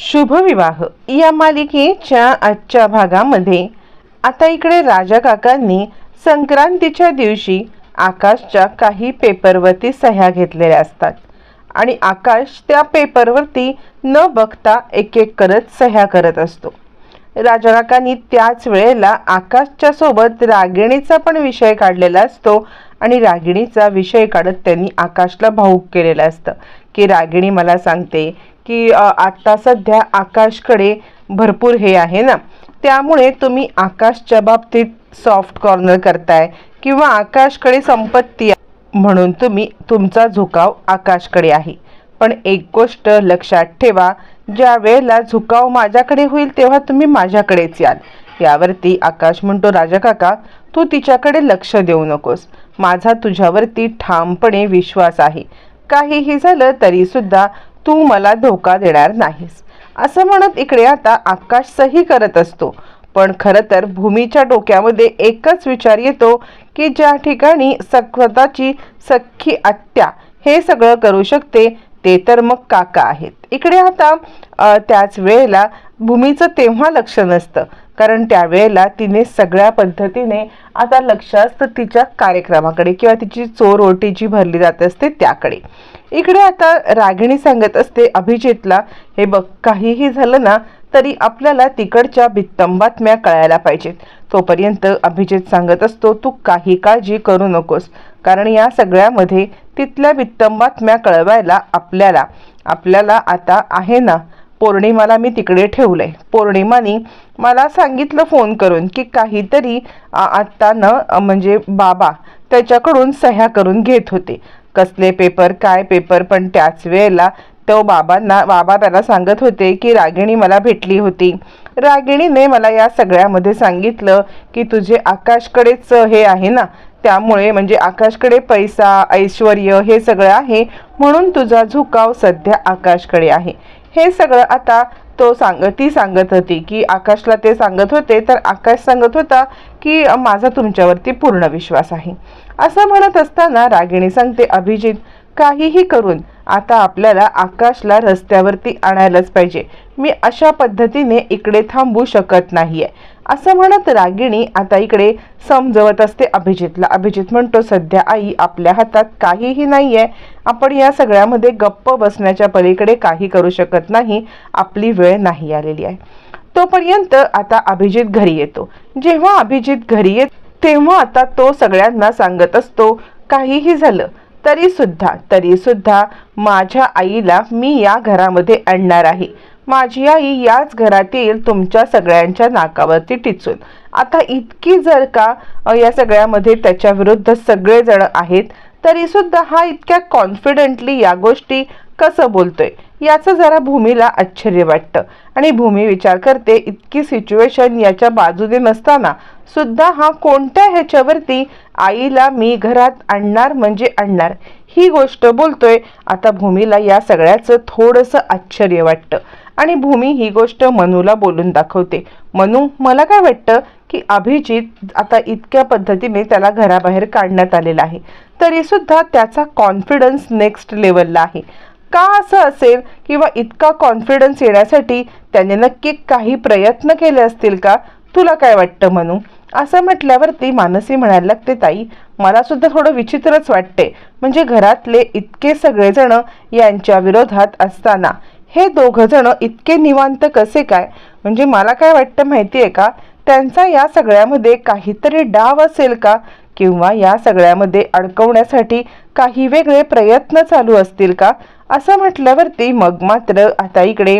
शुभविवाह. या मालिकेच्या आजच्या भागामध्ये आता इकडे राजा काकांनी संक्रांतीच्या दिवशी आकाशच्या काही पेपरवरती सह्या घेतलेल्या असतात. आणि आकाश त्या पेपरवरती न बघता एक एक करत सह्या करत असतो. राजा काकांनी त्याच वेळेला आकाशच्या सोबत रागिणीचा पण विषय काढलेला असतो आणि रागिणीचा विषय काढत त्यांनी आकाशला भाऊक केलेलं असतं. की रागिणी मला सांगते की आत्ता आता सध्या आकाशकडे भरपूर हे आहे ना. त्यामुळे तुम्ही आकाशच्या बाबतीत सॉफ्ट कॉर्नर करताय किंवा आकाशकडे संपत्ती आहे म्हणून तुम्ही तुमचा झुकाव आकाशकडे आहे. पण एक गोष्ट लक्षात ठेवा ज्या वेळेला झुकाव माझ्याकडे होईल तेव्हा तुम्ही माझ्याकडेच याल. यावरती आकाश म्हणतो राजा काका तू तिच्याकडे लक्ष देऊ नकोस. माझा तुझ्यावरती ठामपणे विश्वास आहे. काहीही झालं तरी सुद्धा तू मला धोका देणार नाहीस. असं म्हणत इकडे आता आकाश सही करत असतो. पण खरं तर भूमीच्या डोक्यामध्ये एकच विचार येतो की ज्या ठिकाणी स्वतःची सख्खी आत्या हे सगळं करू शकते ते तर मग काका आहेत. इकडे आता त्याच वेळेला भूमीचं तेव्हा लक्ष नसतं. कारण त्यावेळेला तिने सगळ्या पद्धतीने आता लक्ष असतं तिच्या कार्यक्रमाकडे किंवा तिची चोर ओटी जी भरली जात असते त्याकडे. इकडे आता रागिणी सांगत असते अभिजितला हे बघ काहीही झालं ना तरी आपल्याला तिकडच्या भित्तम बातम्या कळायला पाहिजेत. तोपर्यंत अभिजित सांगत असतो तू काही काळजी करू नकोस कारण या सगळ्यामध्ये तिथल्या भित्तम बातम्या कळवायला आपल्याला आपल्याला आता आहे ना पौर्णिमाला मी तिकडे ठेवलं आहे पौर्णिमाने मला सांगितलं फोन करून की काहीतरी आत्ता न म्हणजे बाबा त्याच्याकडून सह्या करून घेत होते. कसले पेपर काय पेपर पण त्याच वेळेला तो बाबांना बाबा त्याला सांगत होते की रागिणी मला भेटली होती. रागिणीने मला या सगळ्यामध्ये सांगितलं की तुझे आकाशकडेच हे आहे ना त्यामुळे म्हणजे आकाशकडे पैसा ऐश्वर हे सगळं आहे म्हणून तुझा झुकाव सध्या आकाशकडे आहे. हे सगळं आता तो सांग ती सांगत होती की आकाशला ते सांगत होते तर आकाश सांगत होता की माझा तुमच्यावरती पूर्ण विश्वास आहे. असं म्हणत असताना रागिणी सांगते अभिजित काहीही करून आता आपल्याला आकाशला रस्त्यावरती आणायलाच पाहिजे. मी अशा पद्धतीने इकडे थांबू शकत नाही आहे असं म्हणत रागिणी आता इकडे समजवत असते अभिजितला. अभिजित म्हणतो सध्या आई आपल्या हातात काहीही नाहीये. आपण या सगळ्यामध्ये गप्प बसण्याच्या पलीकडे काही करू शकत नाही. आपली वेळ नाही आलेली आहे. तोपर्यंत आता अभिजित घरी येतो. जेव्हा अभिजित घरी येत तेव्हा आता तो सगळ्यांना सांगत असतो काहीही झालं तरी सुद्धा तरी सुद्धा माझ्या आईला मी या घरामध्ये आणणार आहे. माझी आई याच घरातील तुमच्या सगळ्यांच्या नाकावरती टिचून. आता इतकी जर का या सगळ्यामध्ये त्याच्या विरुद्ध सगळेजण आहेत तरी सुद्धा हा इतक्या कॉन्फिडेंटली या गोष्टी कसं बोलतोय? याचं जरा भूमीला आश्चर्य वाटतं. आणि भूमी विचार करते इतकी सिच्युएशन याच्या बाजूने नसताना सुद्धा हा कोणत्या ह्याच्यावरती आईला मी घरात आणणार म्हणजे आणणार? ही गोष्ट बोलतोय आता भूमीला या सगळ्याचं थोडंसं आश्चर्य वाटतं. आणि भूमी ही गोष्ट मनूला बोलून दाखवते. मनू मला काय वाटतं की अभिजित आता इतक्या पद्धतीने त्याला घराबाहेर काढण्यात आलेला आहे. तरीसुद्धा त्याचा कॉन्फिडन्स नेक्स्ट लेवलला आहे. का असं असेल किंवा इतका कॉन्फिडन्स येण्यासाठी त्याने नक्की काही प्रयत्न केले असतील का? तुला काय वाटतं म्हणू असं म्हटल्यावरती मानसी म्हणायला लागते ताई मला सुद्धा थोडं विचित्रच वाटते. म्हणजे घरातले इतके सगळेजण यांच्या विरोधात असताना. हे दोघंजणं इतके निवांत कसे काय? म्हणजे मला काय वाटतं माहिती आहे का? त्यांचा या सगळ्यामध्ये काहीतरी डाव असेल का? किंवा या सगळ्यामध्ये अडकवण्यासाठी काही वेगळे प्रयत्न चालू असतील का? असं म्हटल्यावरती मग मात्र आता इकडे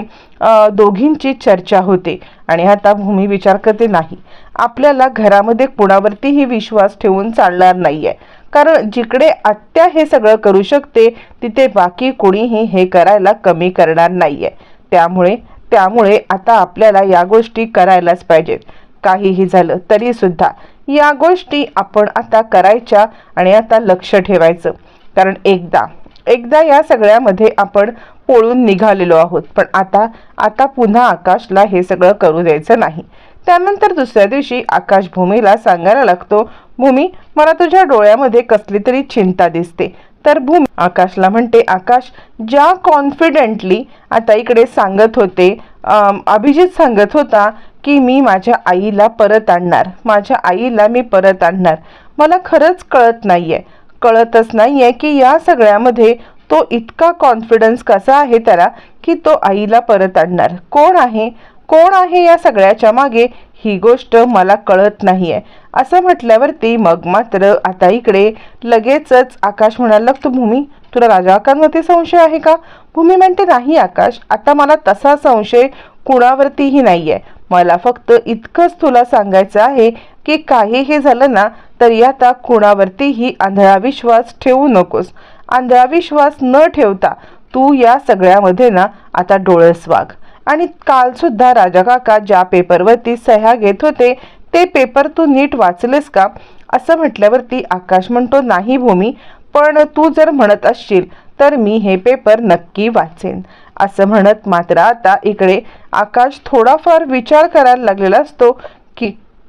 दोघींची चर्चा होते आणि आता भूमी विचार करते नाही. आपल्याला घरामध्ये कुणावरतीही विश्वास ठेवून चालणार नाही आहे कारण जिकडे आत्या हे सगळं करू शकते तिथे बाकी कोणीही हे करायला कमी करणार नाही आहे त्यामुळे त्यामुळे आता आपल्याला या गोष्टी करायलाच पाहिजेत. काहीही झालं तरी सुद्धा या गोष्टी आपण आता करायच्या आणि आता लक्ष ठेवायचं. कारण एकदा एकदा या सगळ्यामध्ये आपण पळून निघालेलो आहोत. पण आता आता पुन्हा आकाशला हे सगळं करू द्यायचं नाही. त्यानंतर दुसऱ्या दिवशी आकाश भूमीला सांगायला लागतो भूमी मला तुझ्या डोळ्यामध्ये कसली तरी चिंता दिसते. तर भूमी आकाशला म्हणते आकाश ज्या कॉन्फिडेंटली आता इकडे सांगत होते अभिजित सांगत होता की मी माझ्या आईला परत आणणार. माझ्या आईला मी परत आणणार. मला खरंच कळत नाही आहे कळतच नाही आहे की या सगळ्यामध्ये तो इतका कॉन्फिडन्स कसा आहे त्याला की तो आईला परत आणणार. कोण आहे? कोण आहे या सगळ्याच्या मागे? ही गोष्ट मला कळत नाही आहे असं म्हटल्यावरती मग मात्र आता इकडे लगेचच आकाश म्हणायला लागतो भूमी तुला राजाकांवरती संशय आहे का? भूमी म्हणते नाही आकाश आता मला तसा संशय कुणावरतीही नाही आहे मला फक्त इतकंच तुला सांगायचं आहे की काहीही झालं ना तरी आता कुणावरतीही आंधळा विश्वास ठेवू नकोस. आंधळा विश्वास न ठेवता तू या सगळ्यामध्ये ना आता डोळस वाघ. आणि काल सुद्धा राजा काका ज्या पेपरवरती सह्या घेत होते ते पेपर तू नीट वाचलेस का? असं म्हटल्यावरती आकाश म्हणतो नाही भूमी पण तू जर म्हणत असशील तर मी हे पेपर नक्की वाचेन. असं म्हणत मात्र आता इकडे आकाश थोडाफार विचार करायला लागलेला असतो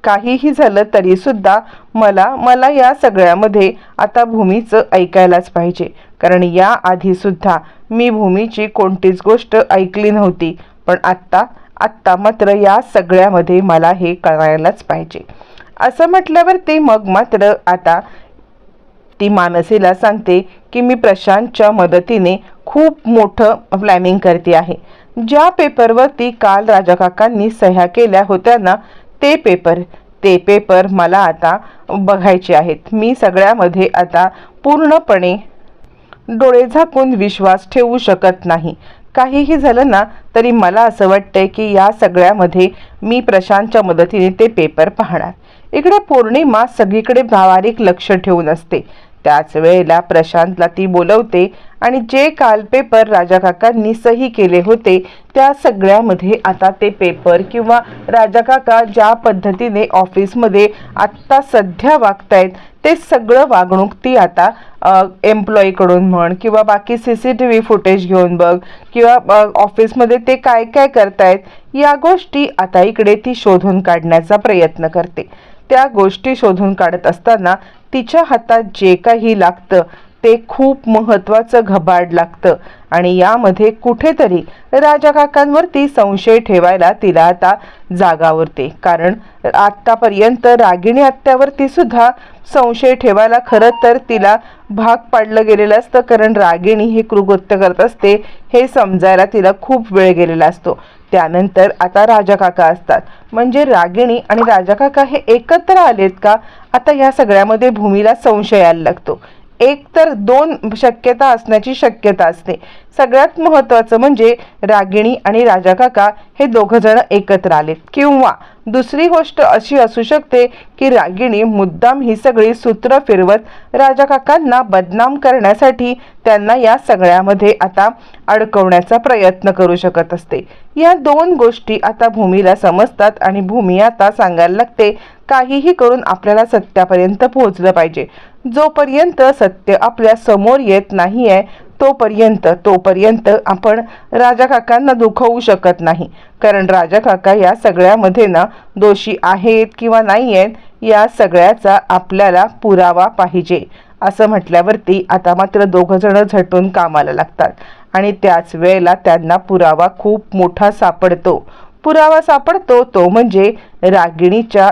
काहीही झालं तरी सुद्धा मला मला या सगळ्यामध्ये आता भूमीचं ऐकायलाच पाहिजे. कारण या आधी सुद्धा मी भूमीची कोणतीच गोष्ट ऐकली नव्हती. पण आत्ता आत्ता मात्र या सगळ्यामध्ये मला हे कळायलाच पाहिजे. असं म्हटल्यावरती मग मात्र आता ती मानसीला सांगते की मी प्रशांतच्या मदतीने खूप मोठं प्लॅनिंग करते आहे. ज्या पेपरवरती काल राजा काकांनी सह्या केल्या होत्या ना ते पेपर ते पेपर मला आता बघायचे आहेत. मी सगळ्यामध्ये आता पूर्णपणे डोळे झाकून विश्वास ठेवू शकत नाही. काहीही झालं ना तरी मला असं वाटतंय की या सगळ्यामध्ये मी प्रशांतच्या मदतीने ते पेपर पाहणार. इकडे पौर्णिमा सगळीकडे बारीक लक्ष ठेवून असते. त्याच वेळेला प्रशांतला ती बोलवते आणि जे काल पेपर राजा काकांनी सही केले होते त्या सगळ्यामध्ये आता ते पेपर किंवा राजा काका ज्या पद्धतीने ऑफिसमध्ये आत्ता सध्या वागतायत ते सगळं वागणूक ती आता एम्प्लॉईकडून म्हण किंवा बाकी C C T V footage घेऊन बघ किंवा ऑफिसमध्ये ते काय काय करतायत या गोष्टी आता इकडे ती शोधून काढण्याचा प्रयत्न करते. त्या गोष्टी शोधून काढत असताना तिच्या हातात जे काही लागतं ते खूप महत्त्वाचं घबाड लागतं. आणि यामध्ये कुठेतरी राजा काकांवरती संशय ठेवायला तिला आता जागा उरते. कारण आत्तापर्यंत रागिणी आत्यावरती सुद्धा संशय ठेवायला खरं तर तिला भाग पाडलं गेलेलं असतं. कारण रागिणी हे कृकृत्य करत असते हे समजायला तिला खूप वेळ गेलेला असतो. त्यानंतर आता राजा काका असतात. म्हणजे रागिणी आणि राजा काका हे एकत्र आलेत का? आता या सगळ्यामध्ये भूमीला संशय यायला लागतो. एक तर दोन शक्यता असण्याची शक्यता असते. सगळ्यात महत्त्वाचं म्हणजे रागिणी आणि राजा काका हे दोघंजणं एकत्र आलेत. किंवा दुसरी गोष्ट अशी असू शकते की रागिणी मुद्दाम ही सगळी सूत्र फिरवत राजा काकांना बदनाम करण्यासाठी त्यांना या सगळ्यामध्ये आता अडकवण्याचा प्रयत्न करू शकत असते. या दोन गोष्टी आता भूमीला समजतात आणि भूमी आता सांगायला लागते काहीही करून आपल्याला सत्यापर्यंत पोहोचलं पाहिजे. जोपर्यंत सत्य आपल्यासमोर येत नाही आहे तोपर्यंत तोपर्यंत आपण राजा काकांना दुखवू शकत नाही. कारण राजा काका या सगळ्यामध्ये ना दोषी आहेत किंवा नाही आहेत या सगळ्याचा आपल्याला पुरावा पाहिजे. असं म्हटल्यावरती आता मात्र दोघंजणं झटून कामाला लागतात. आणि त्याच वेळेला त्यांना पुरावा खूप मोठा सापडतो. पुरावा सापडतो तो म्हणजे रागिणीच्या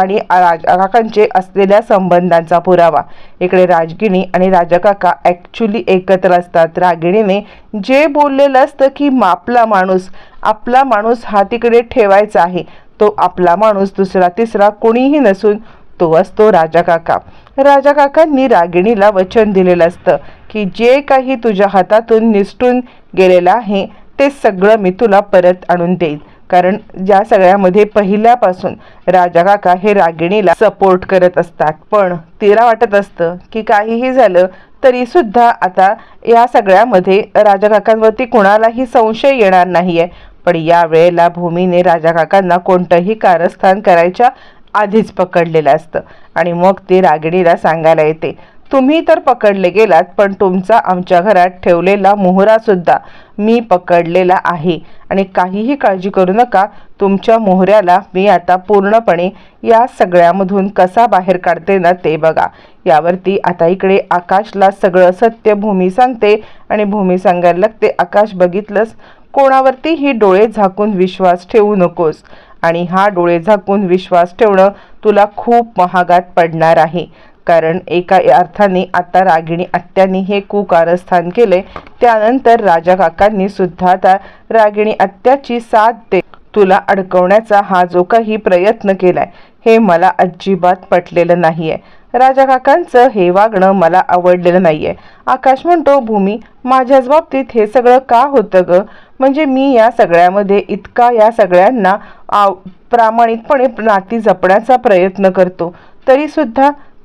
आणि राजा काकांचे असलेल्या संबंधांचा पुरावा. इकडे राजगिणी आणि राजा काका ॲक्च्युली एकत्र असतात. रागिणीने जे बोललेलं असतं की आपला माणूस आपला माणूस हा तिकडे ठेवायचा आहे. तो आपला माणूस दुसरा तिसरा कोणीही नसून तो असतो राजा काका राजा काकांनी रागिणीला वचन दिलेलं असतं की जे काही तुझ्या हातातून निसटून गेलेलं आहे ते सगळं मी तुला परत आणून देईन. कारण ज्या सगळ्यामध्ये पहिल्यापासून राजा काका हे रागिणीला सपोर्ट करत असतात. पण तिला वाटत असतं की काहीही झालं तरी सुद्धा आता या सगळ्यामध्ये राजा काकांवरती कुणालाही संशय येणार नाही आहे पण या वेळेला भूमीने राजा काकांना कोणतंही कारस्थान करायच्या आधीच पकडलेलं असतं. आणि मग ते रागिणीला सांगायला येते. तुम्ही तर पकडले गेलात पण तुमचा आमच्या घरात ठेवलेला मोहरासुद्धा मी पकडलेला आहे. आणि काहीही काळजी करू नका तुमच्या मोहऱ्याला मी आता पूर्णपणे या सगळ्यामधून कसा बाहेर काढते ना ते बघा. यावरती आता इकडे आकाशला सगळं सत्य भूमी सांगते आणि भूमी सांगायला लागते आकाश बघितलंस कोणावरतीही डोळे झाकून विश्वास ठेवू नकोस. आणि हा डोळे झाकून विश्वास ठेवणं तुला खूप महागात पडणार आहे. कारण एका अर्थाने आता रागिणी आत्यांनी हे कुकारस्थान केले. त्यानंतर राजा काकांनी सुद्धा आता रागिणी आत्याची साथ दे. तुला अडकवण्याचा हा जो काही प्रयत्न केलाय हे मला अजिबात पटलेलं नाहीये. राजा काकांचं हे वागणं मला आवडलेलं नाहीये. आकाश म्हणतो भूमी माझ्याच बाबतीत हे सगळं का होतं ग? म्हणजे मी या सगळ्यामध्ये इतका या सगळ्यांना आव प्रामाणिकपणे नाती जपण्याचा प्रयत्न करतो. तरी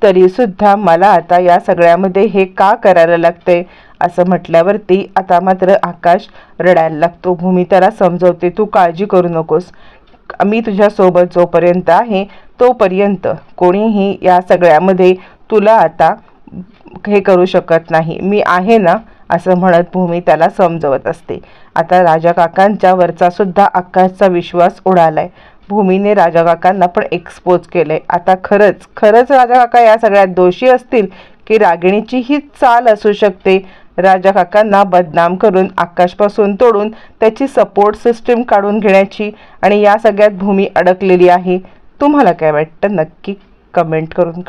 तरीसुद्धा मला आता या सगळ्यामध्ये हे का करायला लागतंय असं म्हटल्यावरती आता मात्र आकाश रडायला लागतो. भूमी त्याला समजवते तू काळजी करू नकोस. मी तुझ्यासोबत जोपर्यंत आहे तोपर्यंत कोणीही या सगळ्यामध्ये तुला आता हे करू शकत नाही. मी आहे ना? असं म्हणत भूमी त्याला समजवत असते. आता राजा काकांच्या वरचा सुद्धा आकाशचा विश्वास उडालाय. भूमीने राजा काकांना पण एक्सपोज केलंय. आता खरंच खरंच राजा काका या सगळ्यात दोषी असतील की रागिणीची ही चाल असू शकते. राजा काकांना बदनाम करून आकाशपासून तोडून त्याची सपोर्ट सिस्टीम काढून घेण्याची आणि या सगळ्यात भूमी अडकलेली आहे. तुम्हाला काय वाटतं? नक्की कमेंट करून